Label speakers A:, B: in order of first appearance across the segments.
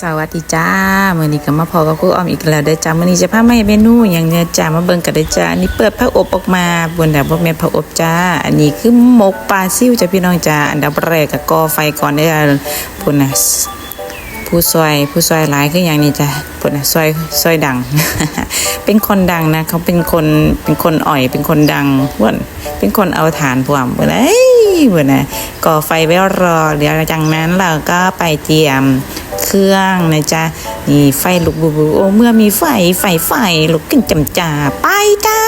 A: สวัสดีจ้ามื่อนี้ก็มาพอกับครูออมอีกแล้วเด้จ้ามื่อนี้จะพามาเมนูอย่างเนี้ยจ้ามาเบิ่งกันเด้จ้าอันนี้เปิดผ้าอบออกมาบนแบบบ่แม่ผ้าอบจ้า อันนี้คือหมกปลาซิ่วจ้าพี่น้องจ้าอันดับแรกก็ก่อไฟก่อนเด้อพุ่นนะผู้ซอยผู้ซอยหลายคืออย่างนี้จ้าพุ่นนะซอยซอยดัง เป็นคนดังนะ เขาเป็นคนเป็นคนอ่อยเป็นคนดังว่นเป็นคนเอาฐานพวมเว้นเอ้ยเว้นน่ะก่อไฟไว้รอเดี๋ยวจากนั้นเราก็ไปเตรียม เครื่องนะจ๊ะนี่ไฟลุกบูบูโอ้เมื่อมีไฟไฟไฟลุกขึ้นจำจ่าไปจ้า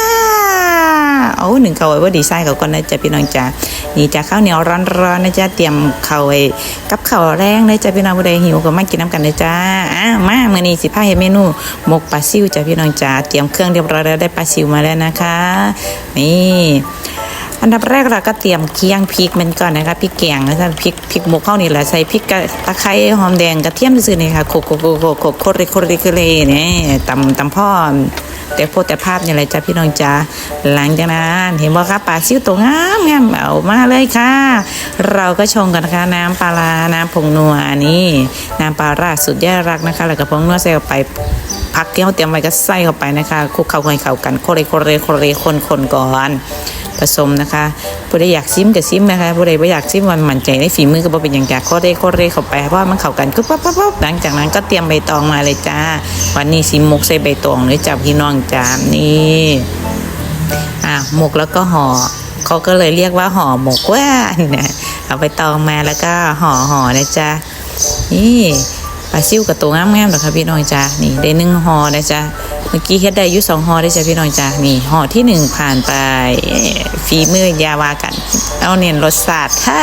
A: เอาหนึ่งเขาไว้ว่าดีไซน์เขาก่อนนะจ๊ะพี่น้องจ้านี่จ้ะข้าวเหนียวร้อนๆนะจ๊ะเตรียมเขาไว้กับข้าวแรงนะจ๊ะพี่น้องผู้ใดหิวก็มากินน้ำกันนะจ๊ะอะมาเมื่อนี้สิพาเฮ็ดเมนูหมกปลาซิวจ้ะพี่น้องจ้าเตรียมเครื่องเรียบร้อยแล้วได้ปลาซิวมาแล้วนะคะนี่ อันดับแรกเราก็เตรียมเคียงพริกมันก่อนนะคะพริกแกงนะคะพริกพริกหมกเข้านี่แหละใส่พริกกระตะไคร้หอมแดงกระเทียมซื่อนี่ค่ะโขกโขกโขกโขกโขกโคตรโคตรโคตรเนี่ยตำตำพ่อแต่โพแต่ภาพนี่แหละจ้ะพี่น้องจ้าหลังจากนั้นเห็นบ่คะปลาซิ่วตัวงามงามเอามาเลยค่ะ เราก็ชงกันนะคะน้ำปลาร้าน้ำผงนัวนนี้น้ำปลาร้าสุดยอดรักนะคะ แล้วก็ผงนัวใส่เข้าไปพักที่เขาเตรียมไว้ก็ใส่เข้าไปนะคะคลุกเข้าให้เข้ากันโคเรโคเรโคเรคนคนก่อน ผสมนะคะผู้ใดอยากซิมก็ซิมนะคะผู้ใดไม่อยากซิมมันมั่นใจในฝีมือก็บ่เป็นอย่างจากโคเรโคเรเข้าไปเพราะมันเข้ากันก็ปั๊บปั๊บปั๊บหลังจากนั้นก็เตรียมใบตองมาเลยจ้า วันนี้ซิมมกใส่ใบตองเลยจ้าพี่น้องจ้านี่อะหมกแล้วก็ห่อเขาก็เลยเรียกว่าห่อหมกว่านะเอาใบตองมาแล้วก็ห่อห่อนะจ๊ะนี่ปลาซิ่วกับตัวงามๆหรอคะพี่น้องจ้านี่ได้นึ่งห่อนะจ๊ะ เมื่อกี้เฮ็ดได้ยุสองหอได้จ้ะพี่น้องจ้านี่หอที่หนึ่งผ่านไปฝีมือยาวากัน เอาเนียนรสชาติถ้า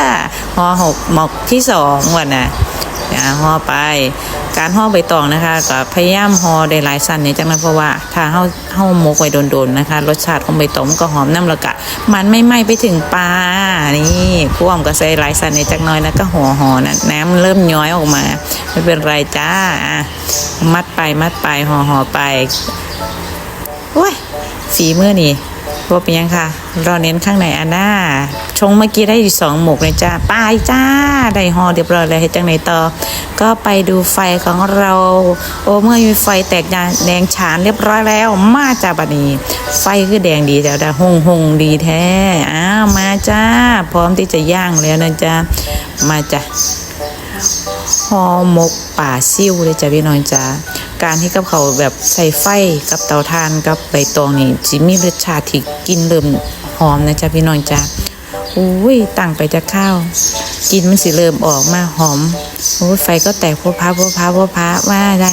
A: หอหกหมอกที่สองวันน่ะ นะห่อไป การห่อใบตองนะคะก็พยายามห่อได้หลายสั้นเนี่ยจังนั้นเพราะว่าถ้าเฮาเฮาหมกไว้โดนๆนะคะ รสชาติของใบตองมันก็หอมน้ำและกะ มันไม่ไหม้ไปถึงปลานี่พวมก็ใส่หลายสั้นเนี่ยจักหน้อยแล้วก็ห่อห่อนะน้ำเริ่มย้อยออกมา ไม่เป็นไรจ้าอะมัดไปมัดไปห่อห่อไปโอ้ยฝีมือนี่ ว่าเป็นยังค่ะเราเน้นข้างในอันหน่าชงเมื่อกี้ได้สองหมกเลยจ้าไปจ้าได้ห่อเรียบร้อยเลยให้จังไหนต่อ ก็ไปดูไฟของเรา โอ้เมื่อมีไฟแตกแดงฉานเรียบร้อยแล้ว มาจ้าบัดนี้ ไฟคือแดงดีแต่แต่หงหงดีแท้อ้าวมาจ้า พร้อมที่จะย่างแล้วนะจ้ามาจ้าห่อหมกป่าซิ่วเลยจ้ะพี่น้องจ้า การที่กับเขาแบบใส่ไฟกับเตาถ่านกับใบตองนี่จิมีรสชาติที่กินเริ่มหอมนะจ้ะพี่น้องจ้าอุ้ยตั้งไปจะข้าวกินมันสิเริ่มออกมาหอมโอ้ยไฟก็แตกพัวพับพัวพับพัวพับว่าได้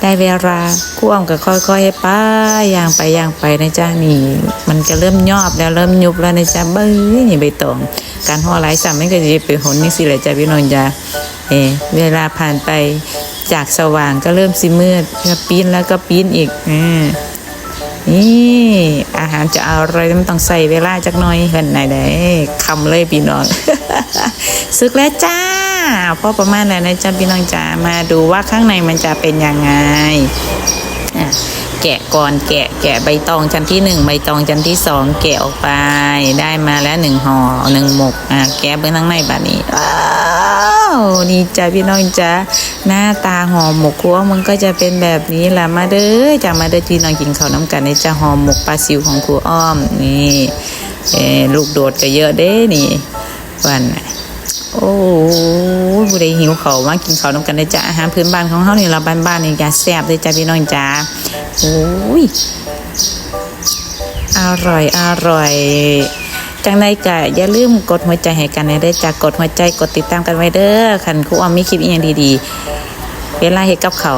A: ได้เวลาคั่วมก็ค่อยๆให้ป้าย่างไปย่างไปนะจ้านี่ มันก็เริ่มยอบแล้วเริ่มยุบแล้วนะจ้าเบ้ยนี่ใบตอง การห่อหลายสามไม่ก็จะไปหนนี่สิแหละจ้าพี่น้องจ้าเออเวลาผ่านไป จากสว่างก็เริ่มสิมืดก็ปีนแล้วก็ปีนอีกอืมนี่อาหารจะอร่อยมันต้องใส่เวลาจักหน่อยเห็นไหนได้คำเลยพี่น้องซึกแล้วจ้าพอประมาณนั้นนะจ้าพี่น้องจ้ามาดูว่าข้างในมันจะเป็นยังไงอะแกะก่อนแกะแกะใบตองชั้นที่หนึ่งใบตองชั้นที่สองแกะออกไป ได้มาแล้วหนึ่งห่อหนึ่งหมกอะแกะเบื้องข้างในแบบนี้อ้าว นี่จ้าพี่น้องจ้าหน้าตาห่อหมกคัวมันก็จะเป็นแบบนี้แหละมาเด้อจ้ามาเด้อพี่น้องกินข้าวน้ำกันในจ้าห่อหมกปลาซิวของครูอ้อมนี่เอลูกโดดก็เยอะเด้นี่ วันโอ้ยบุได้หิวเขาวมากินข้าวน้ำกันได้จ้ะอาหารพื้นบ้านของเขาเนี่ยเราบ้านๆนี่จ้ะแซ่บเลยจ้ะพี่น้องจ้าโอ้ยอร่อยอร่อย จังใดก็อย่าลืมกดหัวใจให้กันนะเด้จ้ะกดหัวใจกดติดตามกันไว้เด้อคันครูอ้อมมีคลิปอีกอย่างดีๆ เวลาเฮ็ดกับเขา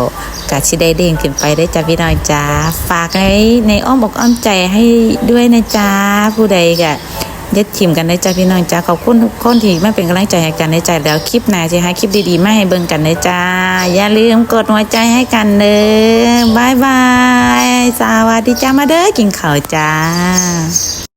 A: กะสิได้เด้งขึ้นไปได้จ้ะพี่น้องจ้าฝากไว้ในอ้อมอกอ้อมใจให้ด้วยนะจ้าผู้ใดกะยัดชิมกันได้จ้าพี่น้องจ้าขอบคุณทุกคนที่ไมาเป็นกำลังใจให้กันในใจแล้วคลิปหน้าจะให้คลิปดีๆมาให้เบิ่งกันนะจ้าอย่าลืมกดหัวใจให้กันเด้อบายบายสวัสดีจ้ามาเด้อกินข้าวจ้า